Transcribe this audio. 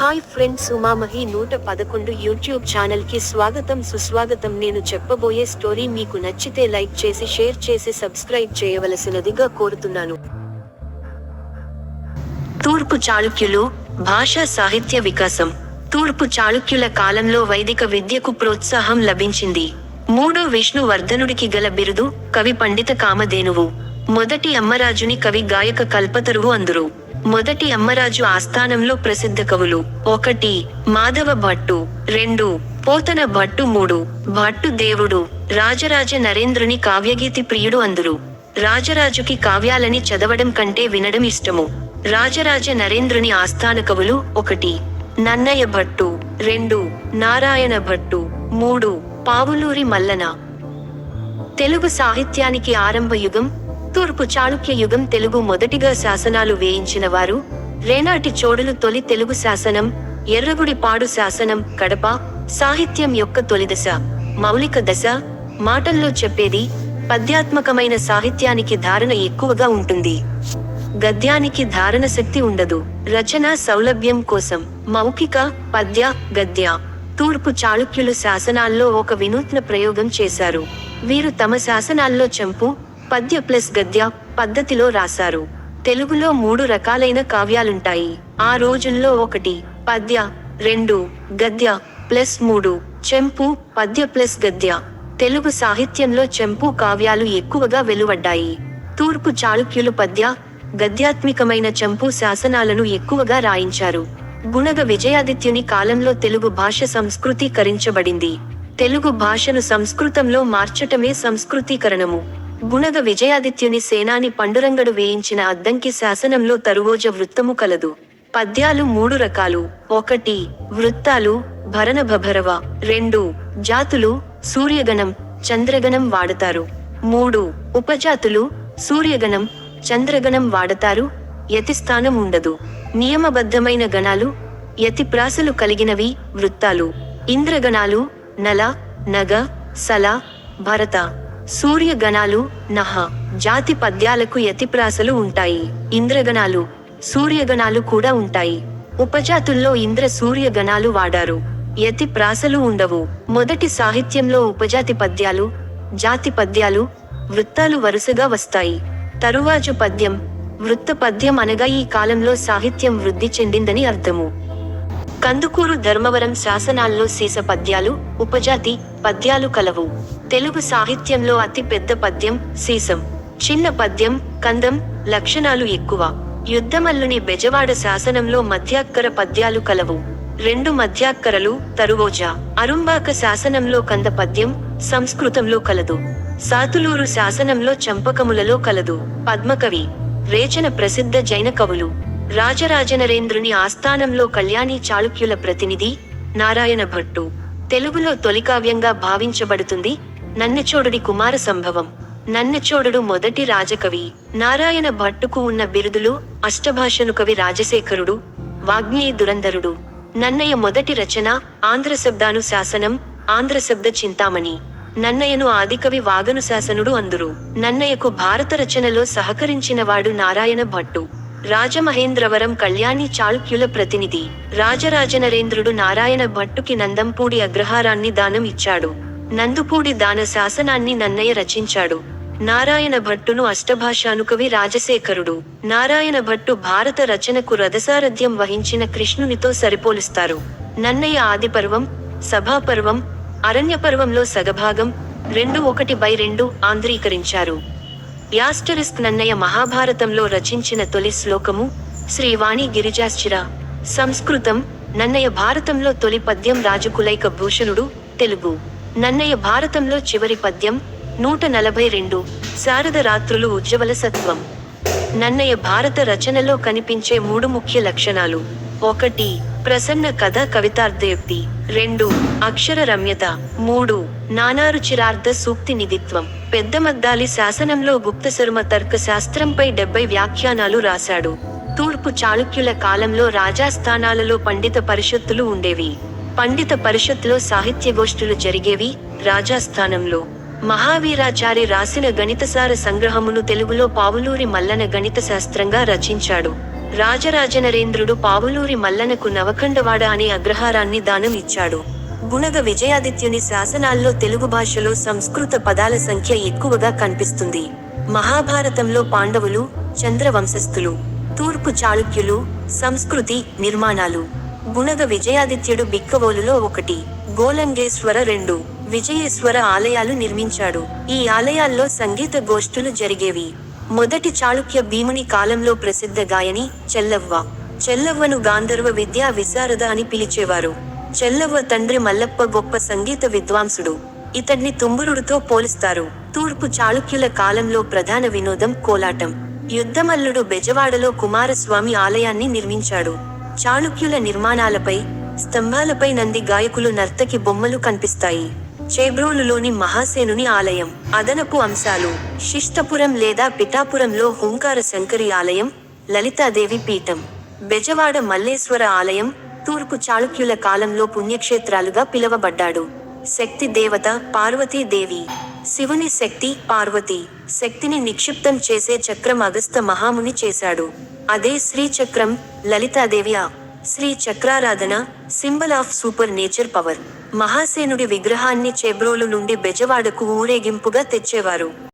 Hi friends ఉమామహి నూట పదకొండు YouTube ఛానల్కి స్వాగతం సుస్వాగతం. నేను చెప్పబోయే స్టోరీ మీకు నచ్చితే లైక్ చేసి షేర్ చేసి సబ్స్క్రైబ్ చేయవలసినదిగా కోరుతున్నాను. తూర్పు చాళుక్యులు భాషా సాహిత్య వికాసం. తూర్పు చాళుక్యుల కాలంలో వైదిక విద్యకు ప్రోత్సాహం లభించింది. మూడో విష్ణువర్ధనుడికి గల బిరుదు కవి పండిత కామధేనువు. మొదటి అమ్మరాజుని కవి గాయక కల్పతరువు అందురు. మొదటి అమ్మరాజు ఆస్థానంలో ప్రసిద్ధ కవులు. ఒకటి మాధవ భట్టు. రెండు పోతన భట్టు మూడు. భట్టు దేవుడు రాజరాజ నరేంద్రుని కావ్యగీతి ప్రియుడు అందురు. రాజరాజుకి కావ్యాలని చదవడం కంటే వినడం ఇష్టము. రాజరాజ నరేంద్రుని ఆస్థాన కవులు ఒకటి నన్నయ్య భట్టు. రెండు నారాయణ భట్టు. మూడు పావులూరి మల్లన. తెలుగు సాహిత్యానికి ఆరంభ యుగం తూర్పు చాళుక్య యుగం తెలుగు మొదటిగా శాసనాలు వేయించిన వారు రేనాటి చోడులు తొలి తెలుగు శాసనం ఎర్రగుడి పాడు శాసనం కడప సాహిత్యం యొక్క తొలిదశ మౌలిక దశ మాటల్లో చెప్పేది పద్యాత్మకమైన సాహిత్యానికి ధారణ ఎక్కువగా ఉంటుంది. గద్యానికి ధారణ శక్తి ఉండదు. రచన సౌలభ్యం కోసం. మౌఖిక పద్య గద్య తూర్పు చాళుక్యులు శాసనాల్లో ఒక వినూత్న ప్రయోగం చేశారు. వీరు తమ శాసనాల్లో చెంపు పద్య ప్లస్ గద్య పద్ధతిలో రాశారు. తెలుగులో మూడు రకాలైన కావ్యాలుంటాయి. ఆ రోజుల్లో ఒకటి పద్య రెండు గద్య ప్లస్ మూడు చెంపు పద్య ప్లస్ గద్య. తెలుగు సాహిత్యంలో చెంపు కావ్యాలు ఎక్కువగా వెలువడ్డాయి. తూర్పు చాళుక్యులు పద్య గద్యాత్మికమైన చెంపు శాసనాలను ఎక్కువగా రాయించారు. గుణగ విజయాదిత్యుని కాలంలో తెలుగు భాష సంస్కృతీకరించబడింది. తెలుగు భాషను సంస్కృతంలో మార్చటమే సంస్కృతీకరణము. గుణగ విజయాదిత్యుని సేనాని పండురంగడు వేయించిన అద్దంకి శాసనంలో తరువోజ వృత్తము కలదు. పద్యాలు మూడు రకాలు. ఒకటి వృత్తాలు భరణ భభరవ. రెండు జాతులు సూర్యగణం చంద్రగణం వాడతారు. మూడు ఉపజాతులు సూర్యగణం చంద్రగణం వాడతారు. యతిస్థానం ఉండదు. నియమబద్ధమైన గణాలు యతిప్రాసలు కలిగినవి వృత్తాలు. ఇంద్రగణాలు నల నగ సల భరత. సూర్యగణాలు నహ జాతి పద్యాలకు యతిప్రాసలు ఉంటాయి. ఇంద్రగణాలు సూర్యగణాలు కూడా ఉంటాయి. ఉపజాతుల్లో ఇంద్ర సూర్యగణాలు వాడారు. యతి ప్రాసలు ఉండవు. మొదటి సాహిత్యంలో ఉపజాతి పద్యాలు జాతి పద్యాలు వృత్తాలు వరుసగా వస్తాయి. తరువాజు పద్యం వృత్త పద్యం అనగా ఈ కాలంలో సాహిత్యం వృద్ధి చెందిందని అర్థము. కందుకూరు ధర్మవరం శాసనాల్లో సీస పద్యాలు ఉపజాతి పద్యాలు కలవు. తెలుగు సాహిత్యంలో అతి పెద్ద పద్యం సీసం చిన్న పద్యం కందం లక్షణాలు ఎక్కువ. యుద్ధమల్లుని బెజవాడ శాసనంలో మధ్యాక్కర పద్యాలు కలవు. రెండు మధ్యాక్కరలు తరువోజా. అరుంబాక శాసనంలో కంద పద్యం సంస్కృతంలో కలదు. సాతులూరు శాసనంలో చంపకములలో కలదు. పద్మకవి. రేచన ప్రసిద్ధ జైన కవులు. రాజరాజనరేంద్రుని ఆస్థానంలో కళ్యాణి చాళుక్యుల ప్రతినిధి నారాయణ భట్టు. తెలుగులో తొలికావ్యంగా భావించబడుతుంది నన్నచోడుడి కుమార సంభవం. నన్నచోడుడు మొదటి రాజకవి. నారాయణ భట్టుకు ఉన్న బిరుదులు అష్టభాషను కవి రాజశేఖరుడు వాగ్మీ దురంధరుడు. నన్నయ్య మొదటి రచన ఆంధ్ర శబ్దాను శాసనం ఆంధ్ర శబ్ద చింతామణి. నన్నయ్యను ఆదికవి వాగను శాసనుడు అందురు. నన్నయ్యకు భారత రచనలో సహకరించినవాడు నారాయణ భట్టు. రాజమహేంద్రవరం కళ్యాణి చాళుక్యుల ప్రతినిధి. రాజరాజనరేంద్రుడు నారాయణ భట్టుకి నందంపూడి అగ్రహారాన్ని దానం ఇచ్చాడు. నందుపూడి దాన శాసనాన్ని నన్నయ్య రచించాడు. నారాయణ భట్టును అష్టభాషానుకవి రాజశేఖరుడు. నారాయణ భట్టు భారత రచనకు రథసారథ్యం వహించిన కృష్ణునితో సరిపోలుస్తారు. నన్నయ్య ఆదిపర్వం సభాపర్వం అరణ్యపర్వంలో సగభాగం రెండు ఒకటి బై రెండు ఆంధ్రీకరించారు. యాస్టరిస్క్ నన్నయ్య మహాభారతంలో రచించిన తొలి శ్లోకము శ్రీవాణి గిరిజాశ్చిర సంస్కృతం నన్నయ్య భారతంలో తొలి పద్యం రాజకులైక భూషణుడు తెలుగు. నన్నయ్య భారతంలో చివరి పద్యం నూట నలభై రెండు శారద రాత్రులు ఉజ్వల సత్వం. నన్నయ్య భారత రచనలో కనిపించే మూడు ముఖ్య లక్షణాలు. ఒకటి ప్రసన్న కథ కవితార్థయుక్తి. రెండు అక్షర రమ్యత. మూడు నానారుచిరార్థ సూక్తి నిధిత్వం. పెద్దమద్దాలి శాసనంలో గుప్తశర్మ తర్క శాస్త్రంపై డెబ్బై వ్యాఖ్యానాలు రాశాడు. తూర్పు చాళుక్యుల కాలంలో రాజాస్థానాలలో పండిత పరిషత్తులు ఉండేవి. పండిత పరిషత్తులో సాహిత్యగోష్ఠులు జరిగేవి రాజాస్థానంలో. మహావీరాచారి రాసిన గణితసార సంగ్రహమును తెలుగులో పావులూరి మల్లన గణిత శాస్త్రంగా రచించాడు. రాజరాజనరేంద్రుడు పావులూరి మల్లనకు నవకండవాడ అనే అగ్రహారాన్ని దానం ఇచ్చాడు. గుణగ విజయాదిత్యుని శాసనాల్లో తెలుగు భాషలో సంస్కృత పదాల సంఖ్య ఎక్కువగా కనిపిస్తుంది. మహాభారతంలో పాండవులు చంద్రవంశస్థులు తూర్పు చాళుక్యులు సంస్కృతి నిర్మాణాలు. గుణగ విజయాదిత్యుడు బిక్కవోలులో ఒకటి గోలంగేశ్వర రెండు విజయేశ్వర ఆలయాలు నిర్మించాడు. ఈ ఆలయాల్లో సంగీత గోష్ఠులు జరిగేవి. మొదటి చాళుక్య భీముని కాలంలో ప్రసిద్ధ గాయని చెల్లవ్వ. చెల్లవ్వను గాంధర్వ విద్యా విశారద అని పిలిచేవారు. చెల్లవ్వ తండ్రి మల్లప్ప గొప్ప సంగీత విద్వాంసుడు. ఇతడ్ని తుంబురుడితో పోలుస్తారు. తూర్పు చాళుక్యుల కాలంలో ప్రధాన వినోదం కోలాటం. యుద్ధమల్లుడు బెజవాడలో కుమారస్వామి ఆలయాన్ని నిర్మించాడు. చాళుక్యుల నిర్మాణాలపై స్తంభాలపై నంది గాయకులు నర్తకి బొమ్మలు కనిపిస్తాయి. చేబ్రోలులోని మహాసేనుని ఆలయం. అదనపు అంశాలు. శిష్టపురం లేదా పిఠాపురంలో హుంకార శంకరి ఆలయం లలితాదేవి పీఠం. బెజవాడ మల్లేశ్వర ఆలయం తూర్పు చాళుక్యుల కాలంలో పుణ్యక్షేత్రాలుగా పిలువబడ్డాడు. శక్తి దేవత పార్వతీదేవి శివుని శక్తి పార్వతి. శక్తిని నిక్షిప్తం చేసే చక్రం అగస్త మహాముని చేశాడు. అదే శ్రీచక్రం లలితాదేవి ఆ శ్రీ చక్రారాధన symbol of super nature power. మహాసేనుడి విగ్రహాన్ని చెబ్రోలు నుండి బెజవాడకు ఊరేగింపుగా తెచ్చేవారు.